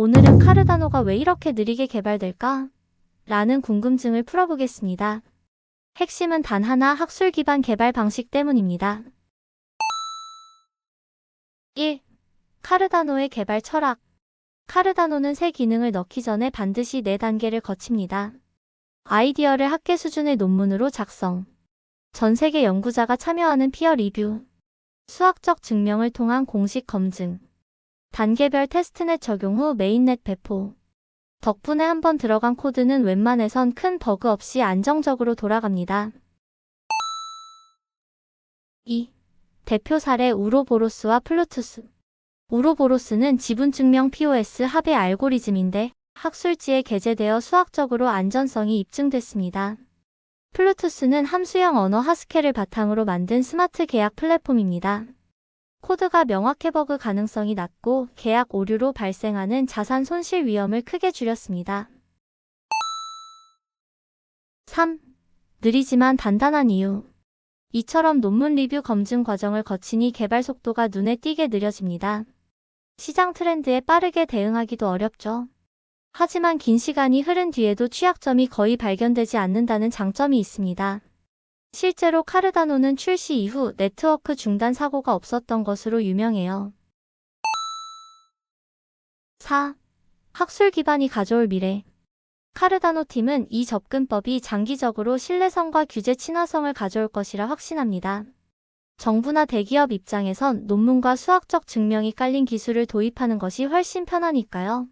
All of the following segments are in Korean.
오늘은 카르다노가 왜 이렇게 느리게 개발될까? 라는 궁금증을 풀어보겠습니다. 핵심은 단 하나 학술 기반 개발 방식 때문입니다. 1. 카르다노의 개발 철학. 카르다노는 새 기능을 넣기 전에 반드시 4단계를 거칩니다. 아이디어를 학계 수준의 논문으로 작성. 전 세계 연구자가 참여하는 피어 리뷰. 수학적 증명을 통한 공식 검증. 단계별 테스트넷 적용 후 메인넷 배포. 덕분에 한번 들어간 코드는 웬만해선 큰 버그 없이 안정적으로 돌아갑니다. 2. 대표 사례 우로보로스와 플루투스. 우로보로스는 지분증명 POS 합의 알고리즘인데 학술지에 게재되어 수학적으로 안전성이 입증됐습니다. 플루투스는 함수형 언어 하스켈을 바탕으로 만든 스마트 계약 플랫폼입니다. 코드가 명확해 버그 가능성이 낮고 계약 오류로 발생하는 자산 손실 위험을 크게 줄였습니다. 3. 느리지만 단단한 이유. 이처럼 논문 리뷰 검증 과정을 거치니 개발 속도가 눈에 띄게 느려집니다. 시장 트렌드에 빠르게 대응하기도 어렵죠. 하지만 긴 시간이 흐른 뒤에도 취약점이 거의 발견되지 않는다는 장점이 있습니다. 실제로 카르다노는 출시 이후 네트워크 중단 사고가 없었던 것으로 유명해요. 4. 학술 기반이 가져올 미래. 카르다노 팀은 이 접근법이 장기적으로 신뢰성과 규제 친화성을 가져올 것이라 확신합니다. 정부나 대기업 입장에선 논문과 수학적 증명이 깔린 기술을 도입하는 것이 훨씬 편하니까요.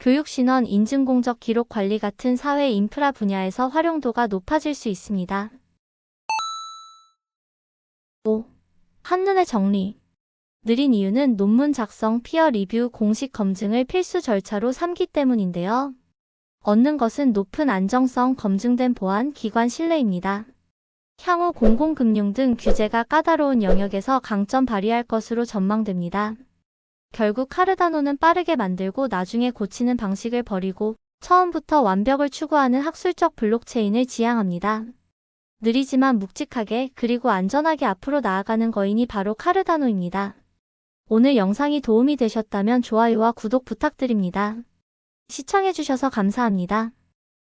교육신원 인증공적 기록 관리 같은 사회 인프라 분야에서 활용도가 높아질 수 있습니다. 5. 한눈에 정리. 느린 이유는 논문 작성, 피어 리뷰, 공식 검증을 필수 절차로 삼기 때문인데요. 얻는 것은 높은 안정성, 검증된 보안, 기관 신뢰입니다. 향후 공공금융 등 규제가 까다로운 영역에서 강점 발휘할 것으로 전망됩니다. 결국 카르다노는 빠르게 만들고 나중에 고치는 방식을 버리고 처음부터 완벽을 추구하는 학술적 블록체인을 지향합니다. 느리지만 묵직하게 그리고 안전하게 앞으로 나아가는 거인이 바로 카르다노입니다. 오늘 영상이 도움이 되셨다면 좋아요와 구독 부탁드립니다. 시청해주셔서 감사합니다.